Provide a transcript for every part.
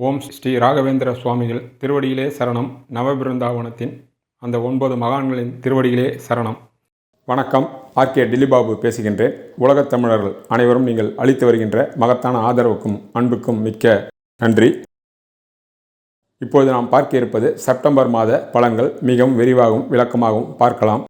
ஓம் ஸ்ரீ ராகவேந்திர சுவாமிகள் திருவடியிலே சரணம். நவபிருந்தாவனத்தின் அந்த ஒன்பது மகான்களின் திருவடியிலே சரணம். வணக்கம். ஆர்கே டில்லிபாபு பேசுகின்றேன். உலகத் தமிழர்கள் அனைவரும் நீங்கள் அளித்து வருகின்ற மகத்தான ஆதரவுக்கும் அன்புக்கும் மிக்க நன்றி. இப்பொழுது நாம் பார்க்க இருப்பது செப்டம்பர் மாத பலன்கள் மிகவும் விரிவாகவும் விளக்கமாகவும் பார்க்கலாம்.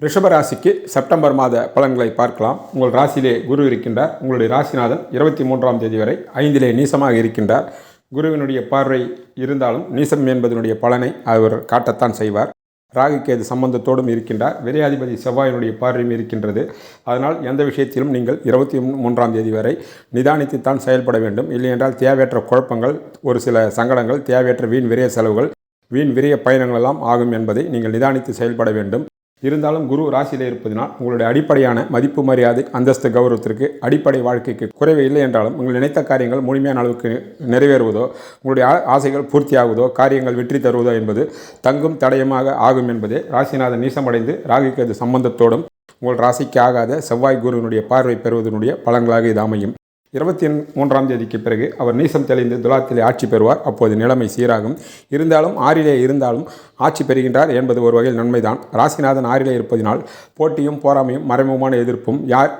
ரிஷப ராசிக்கு செப்டம்பர் மாத பலன்களை பார்க்கலாம். உங்கள் ராசியிலே குரு இருக்கின்றார். உங்களுடைய ராசிநாதன் இருபத்தி மூன்றாம் தேதி வரை ஐந்திலே நீசமாக இருக்கின்றார். குருவினுடைய பார்வை இருந்தாலும் நீசம் என்பதனுடைய பலனை அவர் காட்டத்தான் செய்வார். ராகுக்கேது சம்பந்தத்தோடும் இருக்கின்றார். விரையாதிபதி செவ்வாயினுடைய பார்வையும் இருக்கின்றது. அதனால் எந்த விஷயத்திலும் நீங்கள் இருபத்தி மூன்றாம் தேதி வரை நிதானித்துத்தான் செயல்பட வேண்டும். இல்லையென்றால் தேவையற்ற குழப்பங்கள் ஒரு சில சங்கடங்கள் தேவையற்ற வீண் விரைய செலவுகள் வீண் விரைய பயணங்கள் எல்லாம் ஆகும் என்பதை நீங்கள் நிதானித்து செயல்பட வேண்டும். இருந்தாலும் குரு ராசியில் இருப்பதனால் உங்களுடைய அடிப்படையான மதிப்பு மரியாதை அந்தஸ்து கௌரவத்திற்கு அடிப்படை வாழ்க்கைக்கு குறைவு இல்லை என்றாலும் உங்கள் நினைத்த காரியங்கள் முழுமையான அளவுக்கு நிறைவேறுவதோ உங்களுடைய ஆசைகள் பூர்த்தியாகுவதோ காரியங்கள் வெற்றி தருவதோ என்பது தங்கும் தடயமாக ஆகும் என்பதே ராசிநாதன் நீசமடைந்து ராகுக்கேது சம்பந்தத்தோடும் உங்கள் ராசிக்கு ஆகாத செவ்வாய் குருவினுடைய பார்வை பெறுவதனுடைய பலன்களாக இது அமையும் இருபத்தி மூன்றாம் தேதிக்கு பிறகு அவர் நீசம் தெளிந்து துலாத்திலே ஆட்சி பெறுவார். அப்போது நிலைமை சீராகும். இருந்தாலும் ஆறிலே இருந்தாலும் ஆட்சி பெறுகின்றார் என்பது ஒரு வகையில் நன்மைதான். ராசிநாதன் ஆறிலே இருப்பதினால் போட்டியும் போராமையும் மறைமுகமான எதிர்ப்பும் யார்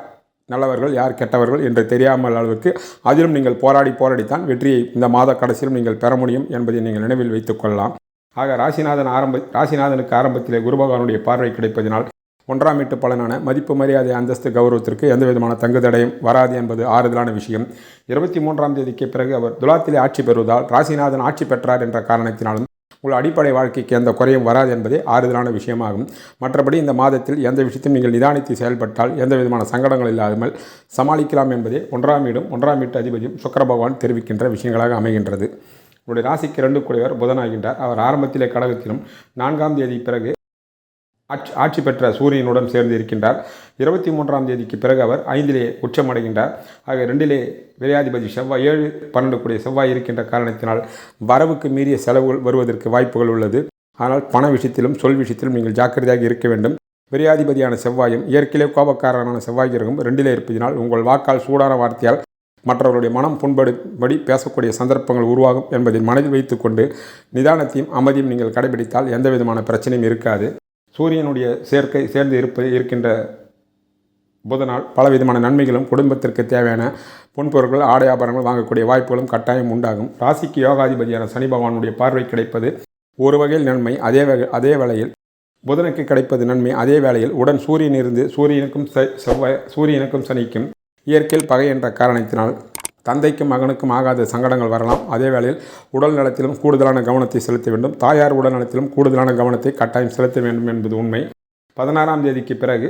நல்லவர்கள் யார் கெட்டவர்கள் என்று தெரியாமல் அளவுக்கு அதிலும் நீங்கள் போராடி போராடித்தான் வெற்றியை இந்த மாத கடைசியிலும் நீங்கள் பெற முடியும் என்பதை நீங்கள் நினைவில் வைத்துக் கொள்ளலாம். ஆக ராசிநாதன் ஆரம்ப ராசிநாதனுக்கு ஆரம்பத்திலே குரு பகவானுடைய பார்வை கிடைப்பதினால் ஒன்றாம் வீட்டு பலனான மதிப்பு மரியாதை அந்தஸ்து கௌரவத்திற்கு எந்த விதமான தங்கு தடையும் வராது என்பது ஆறுதலான விஷயம். இருபத்தி மூன்றாம் தேதிக்கு பிறகு அவர் துலாத்திலே ஆட்சி பெறுவதால் ராசிநாதன் ஆட்சி பெற்றார் என்ற காரணத்தினாலும் உங்கள் அடிப்படை வாழ்க்கைக்கு எந்த குறையும் வராது என்பதே ஆறுதலான விஷயமாகும். மற்றபடி இந்த மாதத்தில் எந்த விஷயத்தையும் நீங்கள் நிதானித்து செயல்பட்டால் எந்த விதமான சங்கடங்கள் இல்லாமல் சமாளிக்கலாம் என்பதே ஒன்றாம் வீடும் ஒன்றாம் வீட்டு அதிபதியும் சுக்கர பகவான் தெரிவிக்கின்ற விஷயங்களாக அமைகின்றது. உங்களுடைய ராசிக்கு இரண்டு கூடியவர் புதனாகின்றார். அவர் ஆரம்பத்திலே கடகத்திலும் நான்காம் தேதி பிறகு ஆட்சி ஆட்சி பெற்ற சூரியனுடன் சேர்ந்து இருக்கின்றார். இருபத்தி மூன்றாம் தேதிக்கு பிறகு அவர் ஐந்திலே உச்சமடைகின்றார். ஆக ரெண்டிலே விரையாதிபதி செவ்வாய் ஏழு பன்னெண்டு கூடிய செவ்வாய் இருக்கின்ற காரணத்தினால் வரவுக்கு மீறிய செலவுகள் வருவதற்கு வாய்ப்புகள் உள்ளது. ஆனால் பண விஷயத்திலும் சொல் விஷயத்திலும் நீங்கள் ஜாக்கிரதையாக இருக்க வேண்டும். விரையாதிபதியான செவ்வாயும் இயற்கையிலே கோபக்காரனான செவ்வாய் கிரகம் ரெண்டிலே இருப்பதினால் உங்கள் வாக்கால் சூடான வார்த்தையால் மற்றவர்களுடைய மனம் புண்படும்படி பேசக்கூடிய சந்தர்ப்பங்கள் உருவாகும் என்பதை மனதில் வைத்துக்கொண்டு நிதானத்தையும் அமைதியும் நீங்கள் கடைபிடித்தால் எந்த விதமான பிரச்சனையும் இருக்காது. சூரியனுடைய சேர்க்கை சேர்ந்து இருப்ப இருக்கின்ற புதனால் பலவிதமான நன்மைகளும் குடும்பத்திற்கு தேவையான பொன்பொருட்கள் ஆடை ஆபரணங்கள் வாங்கக்கூடிய வாய்ப்புகளும் கட்டாயம் உண்டாகும். ராசிக்கு யோகாதிபதியான சனி பகவானுடைய பார்வை கிடைப்பது ஒரு வகையில் நன்மை அதே வகை அதே வேளையில் புதனுக்கு கிடைப்பது நன்மை அதே வேளையில் உடன் சூரியன் இருந்து சூரியனுக்கும் செ- செவ்வாய் சூரியனுக்கும் சனிக்கும் இயற்கையில் பகை என்ற காரணத்தினால் தந்தைக்கும் மகனுக்கும் ஆகாத சங்கடங்கள் வரலாம். அதே வேளையில் உடல் நலத்திலும் கூடுதலான கவனத்தை செலுத்த வேண்டும். தாயார் உடல் நலத்திலும் கூடுதலான கவனத்தை கட்டாயம் செலுத்த வேண்டும் என்பது உண்மை. பதினாறாம் தேதிக்கு பிறகு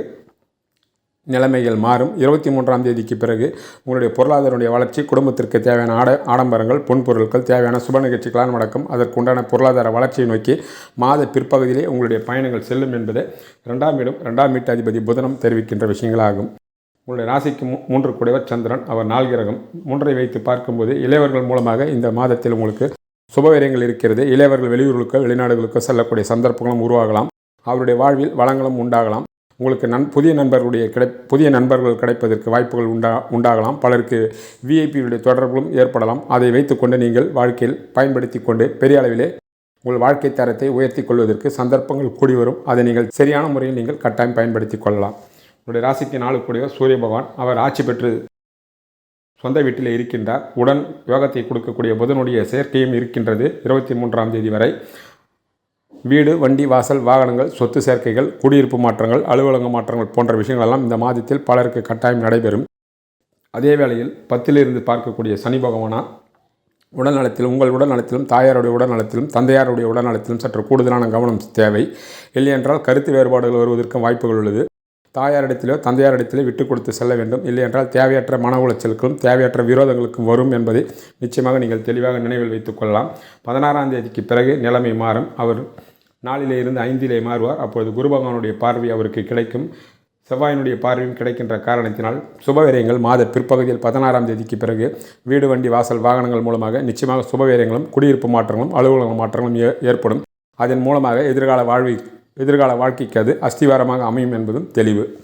நிலைமைகள் மாறும். இருபத்தி மூன்றாம் தேதிக்கு பிறகு உங்களுடைய பொருளாதாரனுடைய வளர்ச்சி குடும்பத்திற்கு தேவையான ஆட ஆடம்பரங்கள் பொன்பொருட்கள் தேவையான சுப நிகழ்ச்சிகளால் நடக்கும் அதற்குண்டான பொருளாதார வளர்ச்சியை நோக்கி மாத பிற்பகுதியிலே உங்களுடைய பயணங்கள் செல்லும் என்பது ரெண்டாம் இடம் ரெண்டாம் வீட்டு அதிபதி புதனம் தெரிவிக்கின்ற விஷயங்களாகும். உங்களுடைய ராசிக்கு மூன்று கூடியவர் சந்திரன் அவர் நாள் கிரகம். மூன்றை வைத்து பார்க்கும்போது இளையவர்கள் மூலமாக இந்த மாதத்தில் உங்களுக்கு சுபவீரியங்கள் இருக்கிறது. இளையவர்கள் வெளியூர்களுக்கோ வெளிநாடுகளுக்கோ செல்லக்கூடிய சந்தர்ப்பங்களும் உருவாகலாம். அவருடைய வாழ்வில் வளங்களும் உண்டாகலாம். உங்களுக்கு நன் புதிய நண்பர்களுடைய கிடை புதிய நண்பர்கள் கிடைப்பதற்கு வாய்ப்புகள் உண்டா உண்டாகலாம். பலருக்கு விஐபியுடைய தொடர்புகளும் ஏற்படலாம். அதை வைத்துக்கொண்டு நீங்கள் வாழ்க்கையில் பயன்படுத்தி கொண்டு பெரிய அளவிலே உங்கள் வாழ்க்கை தரத்தை உயர்த்தி கொள்வதற்கு சந்தர்ப்பங்கள் கூடி வரும் அதை நீங்கள் சரியான முறையில் நீங்கள் கட்டாயம் பயன்படுத்தி கொள்ளலாம். உங்களுடைய ராசிக்கு நாலு கூடியவர் சூரிய பகவான் அவர் ஆட்சி பெற்று சொந்த வீட்டில் இருக்கின்றார். உடன் யோகத்தை கொடுக்கக்கூடிய புதனுடைய சேர்க்கையும் இருக்கின்றது இருபத்தி மூன்றாம் தேதி வரை. வீடு வண்டி வாசல் வாகனங்கள் சொத்து சேர்க்கைகள் குடியிருப்பு மாற்றங்கள் அலுவலக மாற்றங்கள் போன்ற விஷயங்கள் எல்லாம் இந்த மாதத்தில் பலருக்கு கட்டாயம் நடைபெறும். அதே வேளையில் பத்திலிருந்து பார்க்கக்கூடிய சனி பகவானா உடல்நலத்திலும் உங்கள் உடல்நலத்திலும் தாயாருடைய உடல் நலத்திலும் தந்தையாருடைய உடல்நலத்திலும் சற்று கூடுதலான கவனம் தேவை. இல்லையென்றால் கருத்து வேறுபாடுகள் வருவதற்கும் வாய்ப்புகள் உள்ளது. தாயாரிடத்திலோ தந்தையாரிடத்திலோ விட்டு கொடுத்து செல்ல வேண்டும். இல்லையென்றால் தேவையற்ற மன உளைச்சலுக்கும் தேவையற்ற விரோதங்களுக்கும் வரும் என்பதை நிச்சயமாக நீங்கள் தெளிவாக நினைவில் வைத்துக் கொள்ளலாம். பதினாறாம் தேதிக்கு பிறகு நிலைமை மாறும். அவர் நாலிலே இருந்து ஐந்திலே மாறுவார். அப்பொழுது குரு பகவானுடைய பார்வை அவருக்கு கிடைக்கும். செவ்வாயினுடைய பார்வையும் கிடைக்கின்ற காரணத்தினால் சுபவீரியங்கள் மாத பிற்பகுதியில் பதினாறாம் தேதிக்கு பிறகு வீடு வண்டி வாசல் வாகனங்கள் மூலமாக நிச்சயமாக சுபவீரியங்களும் குடியிருப்பு மாற்றங்களும் அலுவலக மாற்றங்களும் ஏற்படும். அதன் மூலமாக எதிர்கால வாழ்வை எதிர்கால வாழ்க்கைக்கு அது அஸ்திவாரமாக அமையும் என்பதும் தெளிவு.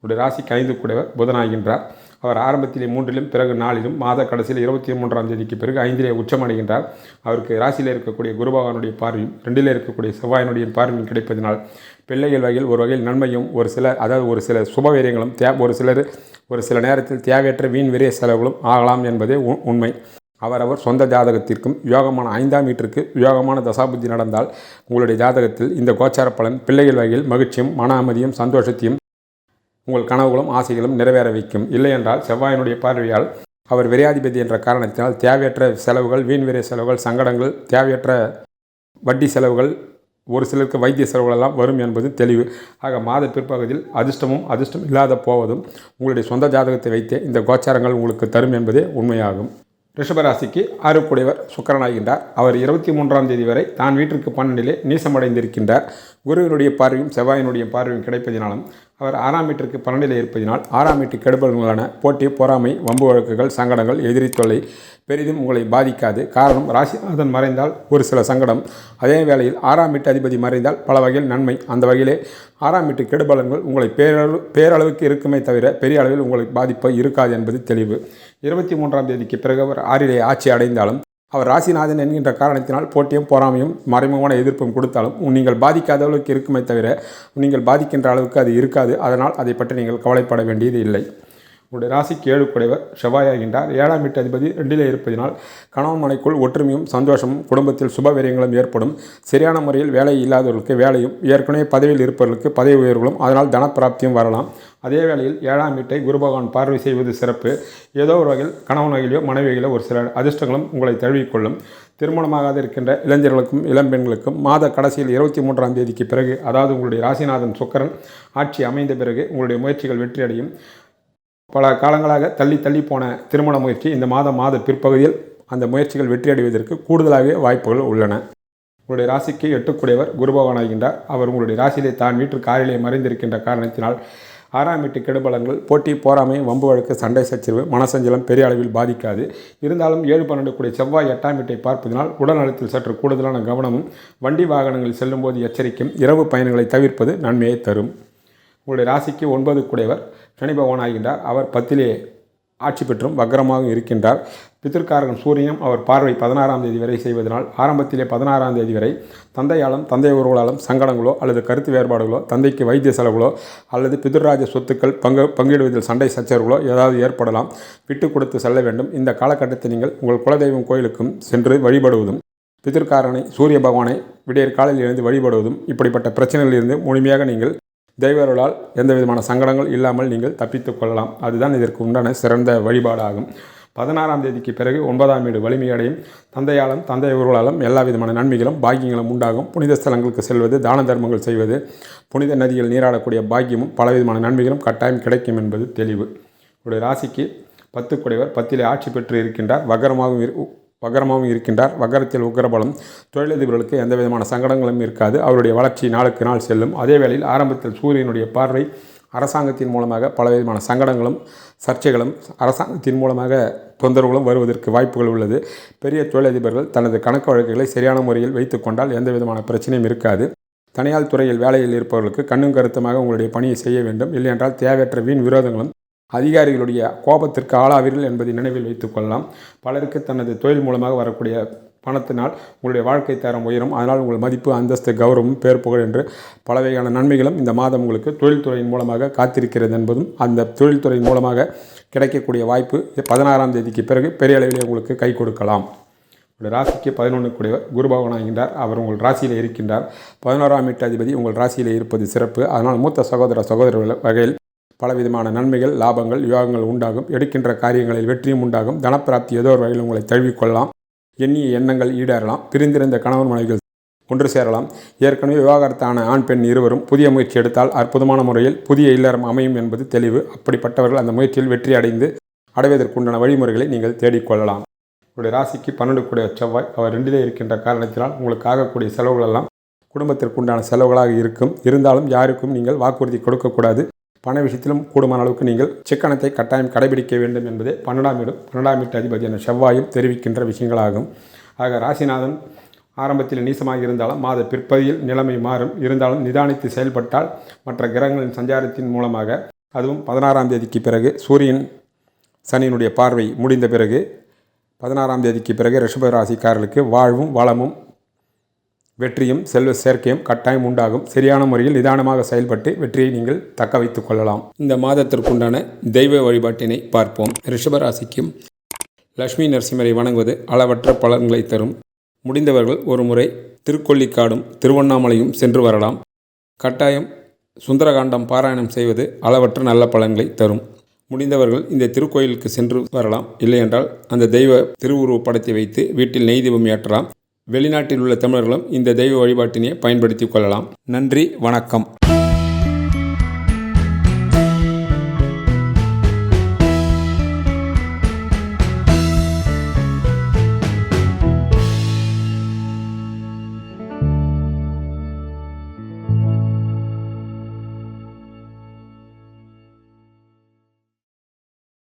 உடைய ராசிக்கு ஐந்து கூடவர் புதனாகின்றார். அவர் ஆரம்பத்திலே மூன்றிலும் பிறகு நாளிலும் மாத கடைசியில் இருபத்தி மூன்றாம் தேதிக்கு பிறகு ஐந்திலே உச்சமடைகின்றார் அவருக்கு ராசியில் இருக்கக்கூடிய குருபகவானுடைய பார்வையும் ரெண்டிலே இருக்கக்கூடிய செவ்வாயினுடைய பார்வையும் கிடைப்பதனால் பிள்ளைகள் வகையில் ஒரு வகையில் நன்மையும் ஒரு சில அதாவது ஒரு சில சுபவீரியங்களும் தே ஒரு சிலர் ஒரு சில நேரத்தில் தேவையற்ற வீண் விரைய செலவுகளும் ஆகலாம் என்பதே உ- உண்மை. அவரவர் சொந்த ஜாதகத்திற்கும் யோகமான ஐந்தாம் வீட்டிற்கு யோகமான தசாபுத்தி நடந்தால் உங்களுடைய ஜாதகத்தில் இந்த கோச்சார பலன் பிள்ளைகள் வகையில் மகிழ்ச்சியும் மன அமைதியும் சந்தோஷத்தையும் உங்கள் கனவுகளும் ஆசைகளும் நிறைவேற வைக்கும். இல்லையென்றால் செவ்வாயினுடைய பார்வையால் அவர் விரையாதிபதி என்ற காரணத்தினால் தேவையற்ற செலவுகள் வீண் விரை செலவுகள் சங்கடங்கள் தேவையற்ற வட்டி செலவுகள் ஒரு சிலருக்கு வைத்திய செலவுகள் எல்லாம் வரும் என்பது தெளிவு. ஆக மாத பிற்பகுதியில் அதிர்ஷ்டமும் அதிர்ஷ்டம் இல்லாத போவதும் உங்களுடைய சொந்த ஜாதகத்தை வைத்தே இந்த கோச்சாரங்கள் உங்களுக்கு தரும் என்பதே உண்மையாகும். ரிஷபராசிக்கு ஆறுக்குடையவர் சுக்கரனாகின்றார். அவர் இருபத்தி மூன்றாம் தேதி வரை தான் வீட்டிற்கு பன்னெண்டிலே நீசமடைந்திருக்கின்றார். குருவினுடைய பார்வையும் செவ்வாயினுடைய பார்வையும் கிடைப்பதினாலும் அவர் ஆறாம் வீட்டிற்கு பன்னெண்டிலே இருப்பதினால் ஆறாம் வீட்டு கெடுபலன்களான போட்டி பொறாமை வம்பு வழக்குகள் சங்கடங்கள் எதிரி தொல்லை பெரிதும் உங்களை பாதிக்காது. காரணம் ராசிநாதன் மறைந்தால் ஒரு சில சங்கடம். அதே வேளையில் ஆறாம் வீட்டு அதிபதி மறைந்தால் பல வகையில் நன்மை. அந்த வகையிலே ஆறாம் வீட்டு கெடுபலன்கள் உங்களை பேரளவு பேரளவுக்கு இருக்குமே தவிர பெரிய அளவில் உங்களுக்கு பாதிப்பு இருக்காது என்பது தெளிவு. இருபத்தி மூன்றாம் தேதிக்கு பிறகு அவர் ஆறிலே ஆட்சி அடைந்தாலும் அவர் ராசிநாதன் என்கின்ற காரணத்தினால் போட்டியும் பொறாமையும் மறைமுகமான எதிர்ப்பும் கொடுத்தாலும் நீங்கள் பாதிக்காத அளவுக்கு இருக்குமே தவிர நீங்கள் பாதிக்கின்ற அளவுக்கு அது இருக்காது. அதனால் அதை பற்றி நீங்கள் கவலைப்பட வேண்டியது இல்லை. உங்களுடைய ராசிக்கு ஏழு குடைவர் செவ்வாயாகின்றார். ஏழாம் வீட்டு அதிபதி ரெண்டிலே இருப்பதினால் கணவன் மனைக்குள் ஒற்றுமையும் சந்தோஷமும் குடும்பத்தில் சுபவீரியங்களும் ஏற்படும். சரியான முறையில் வேலை இல்லாதவர்களுக்கு வேலையும் ஏற்கனவே பதவியில் இருப்பவர்களுக்கு பதவி உயர்வுகளும் அதனால் தனப்பிராப்தியும் வரலாம். அதே வேளையில் ஏழாம் வீட்டை குரு பகவான் பார்வை செய்வது சிறப்பு. ஏதோ ஒரு வகையில் கணவன் வகையிலோ மனைவிகளோ ஒரு சில அதிர்ஷ்டங்களும் உங்களை தழுவிக்கொள்ளும். திருமணமாகாத இருக்கின்ற இளைஞர்களுக்கும் இளம்பெண்களுக்கும் மாத கடைசியில் இருபத்தி மூன்றாம் தேதிக்கு பிறகு அதாவது உங்களுடைய ராசிநாதன் சுக்கரன் ஆட்சி அமைந்த பிறகு உங்களுடைய முயற்சிகள் வெற்றியடையும். பல காலங்களாக தள்ளி தள்ளி போன திருமண முயற்சி இந்த மாதம் மாத பிற்பகுதியில் அந்த முயற்சிகள் வெற்றியடைவதற்கு கூடுதலாகவே வாய்ப்புகள் உள்ளன. உங்களுடைய ராசிக்கு எட்டுக்குடையவர் குருபகவான் ஆகின்றார். அவர் உங்களுடைய ராசியிலே தான் வீட்டு காரிலே மறைந்திருக்கின்ற காரணத்தினால் ஆறாம் வீட்டு கெடுபலங்கள் போட்டி போராமை வம்பு வழக்கு சண்டை சச்சரவு மனசஞ்சலம் பெரிய அளவில் பாதிக்காது. இருந்தாலும் ஏழு பன்னெண்டு கூடிய செவ்வாய் எட்டாம் வீட்டை பார்ப்பதனால் உடல்நலத்தில் சற்று கூடுதலான கவனமும் வண்டி வாகனங்களில் செல்லும்போது எச்சரிக்கும் இரவு பயணங்களை தவிர்ப்பது நன்மையை தரும். உங்களுடைய ராசிக்கு ஒன்பது குடைவர் சனி பகவான் ஆகின்றார். அவர் பத்திலே ஆட்சி பெற்றும் வக்கரமாக இருக்கின்றார். பித்திருக்காரகன் சூரியனும் அவர் பார்வை பதினாறாம் தேதி வரை செய்வதனால் ஆரம்பத்திலே பதினாறாம் தேதி வரை தந்தையாலும் தந்தை உறவுகளாலும் சங்கடங்களோ அல்லது கருத்து வேறுபாடுகளோ தந்தைக்கு வைத்திய செலவுகளோ அல்லது பிதுர்ராஜ சொத்துக்கள் பங்கு பங்கிடுவதில் சண்டை சச்சரவுகளோ ஏதாவது ஏற்படலாம். விட்டு கொடுத்து செல்ல வேண்டும். இந்த காலகட்டத்தில் நீங்கள் உங்கள் குலதெய்வம் கோயிலுக்கும் சென்று வழிபடுவதும் பிதிர்காரனை சூரிய பகவானை விடியற் காலையில் எழுந்து வழிபடுவதும் இப்படிப்பட்ட பிரச்சனைகளிலிருந்து முழுமையாக நீங்கள் தெய்வர்களால் எந்த விதமான சங்கடங்கள் இல்லாமல் நீங்கள் தப்பித்துக் கொள்ளலாம். அதுதான் இதற்கு உண்டான சிறந்த வழிபாடாகும். பதினாறாம் தேதிக்கு பிறகு ஒன்பதாம் வீடு வலிமையடையும். தந்தையாலும் தந்தை உறவுகளாலும் எல்லா விதமான நன்மைகளும் பாக்கியங்களும் உண்டாகும். புனித ஸ்தலங்களுக்கு செல்வது தான தர்மங்கள் செய்வது புனித நதியில் நீராடக்கூடிய பாக்கியமும் பலவிதமான நன்மைகளும் கட்டாயம் கிடைக்கும் என்பது தெளிவு. உடைய ராசிக்கு பத்து குடைவர் பத்திலே ஆட்சி பெற்று இருக்கின்றார். வகரமாகவும் வக்கரமாகவும் வகரமாகவும் இருக்கின்றார். வகரத்தில் உக்கரபலம் தொழிலதிபர்களுக்கு எந்த விதமான சங்கடங்களும் இருக்காது. அவருடைய வளர்ச்சி நாளுக்கு நாள் செல்லும். அதே வேளையில் ஆரம்பத்தில் சூரியனுடைய பார்வை அரசாங்கத்தின் மூலமாக பலவிதமான சங்கடங்களும் சர்ச்சைகளும் அரசாங்கத்தின் மூலமாக தொந்தரவுகளும் வருவதற்கு வாய்ப்புகள் உள்ளது. பெரிய தொழிலதிபர்கள் தனது கணக்கு வழக்குகளை சரியான முறையில் வைத்துக்கொண்டால் எந்த விதமான பிரச்சனையும் இருக்காது. தனியார் துறையில் வேலையில் இருப்பவர்களுக்கு கண்ணும் கருத்துமாக உங்களுடைய பணியை செய்ய வேண்டும். இல்லையென்றால் தேவையற்ற வீண் விரோதங்களும் அதிகாரிகளுடைய கோபத்திற்கு ஆளாவீர்கள் என்பதை நினைவில் வைத்துக் கொள்ளலாம். பலருக்கு தனது தொழில் மூலமாக வரக்கூடிய பணத்தினால் உங்களுடைய வாழ்க்கை தரம் உயரும். அதனால் உங்கள் மதிப்பு அந்தஸ்து கௌரவம் பேர் புகழ் என்று பல வகையான நன்மைகளும் இந்த மாதம் உங்களுக்கு தொழில்துறையின் மூலமாக காத்திருக்கிறது என்பதும் அந்த தொழில்துறையின் மூலமாக கிடைக்கக்கூடிய வாய்ப்பு பதினாறாம் தேதிக்கு பிறகு பெரிய அளவில் உங்களுக்கு கை கொடுக்கலாம். உங்கள் ராசிக்கு பதினொன்று கூடியவர் குரு ஆகின்றார். அவர் உங்கள் ராசியில் இருக்கின்றார். பதினோராம் வீட்டு அதிபதி உங்கள் ராசியில் இருப்பது சிறப்பு. அதனால் மூத்த சகோதர சகோதரர்கள் வகையில் பலவிதமான நன்மைகள் லாபங்கள் யோகங்கள் உண்டாகும். எடுக்கின்ற காரியங்களில் வெற்றியும் உண்டாகும். தனப்பிராப்தி ஏதோ ஒரு வகையில் உங்களை தழுவிக்கொள்ளலாம். எண்ணிய எண்ணங்கள் ஈடேறலாம். பிரிந்திருந்த கணவன் மனைவிகள் ஒன்று சேரலாம். ஏற்கனவே விவாகரத்தான ஆண் பெண் இருவரும் புதிய முயற்சி எடுத்தால் அற்புதமான முறையில் புதிய இல்லறம் அமையும் என்பது தெளிவு. அப்படிப்பட்டவர்கள் அந்த முயற்சியில் வெற்றி அடைந்து அடைவதற்குண்டான வழிமுறைகளை நீங்கள் தேடிக்கொள்ளலாம். உங்களுடைய ராசிக்கு பன்னெண்டு கூடிய செவ்வாய். அவர் ரெண்டிலே இருக்கின்ற காரணத்தினால் உங்களுக்கு ஆகக்கூடிய செலவுகளெல்லாம் குடும்பத்திற்குண்டான செலவுகளாக இருக்கும். இருந்தாலும் யாருக்கும் நீங்கள் வாக்குறுதி கொடுக்கக்கூடாது. பண விஷயத்திலும் கூடுமான அளவுக்கு நீங்கள் சிக்கனத்தை கட்டாயம் கடைபிடிக்க வேண்டும் என்பதே பன்னெண்டாம் இடம். பன்னெண்டாம் வீட்டு அதிபதியான செவ்வாயும் தெரிவிக்கின்ற விஷயங்களாகும். ஆக ராசிநாதன் ஆரம்பத்தில் நீசமாக இருந்தாலும் மாத பிற்பகுதியில் நிலைமை மாறும். இருந்தாலும் நிதானித்து செயல்பட்டால் மற்ற கிரகங்களின் சஞ்சாரத்தின் மூலமாக அதுவும் பதினாறாம் தேதிக்கு பிறகு சூரியன் சனியினுடைய பார்வை முடிந்த பிறகு பதினாறாம் தேதிக்கு பிறகு ரிஷப ராசிக்காரர்களுக்கு வாழ்வும் வளமும் வெற்றியும் செல்வ சேர்க்கையும் கட்டாயம் உண்டாகும். சரியான முறையில் நிதானமாக செயல்பட்டு வெற்றியை நீங்கள் தக்க வைத்துக் கொள்ளலாம். இந்த மாதத்திற்குண்டான தெய்வ வழிபாட்டினை பார்ப்போம். ரிஷபராசிக்கும் லட்சுமி நரசிம்மரை வணங்குவது அளவற்ற பலன்களை தரும். முடிந்தவர்கள் ஒரு முறை திருக்கொள்ளிக்காடும் திருவண்ணாமலையும் சென்று வரலாம். கட்டாயம் சுந்தரகாண்டம் பாராயணம் செய்வது அளவற்ற நல்ல பலன்களை தரும். முடிந்தவர்கள் இந்த திருக்கோயிலுக்கு சென்று வரலாம். இல்லையென்றால் அந்த தெய்வ திருவுருவப் படத்தை வைத்து வீட்டில் நெய் தீபம் ஏற்றலாம். வெளிநாட்டில் உள்ள தமிழர்களும் இந்த தெய்வ வழிபாட்டினை பயன்படுத்திக் கொள்ளலாம். நன்றி வணக்கம்.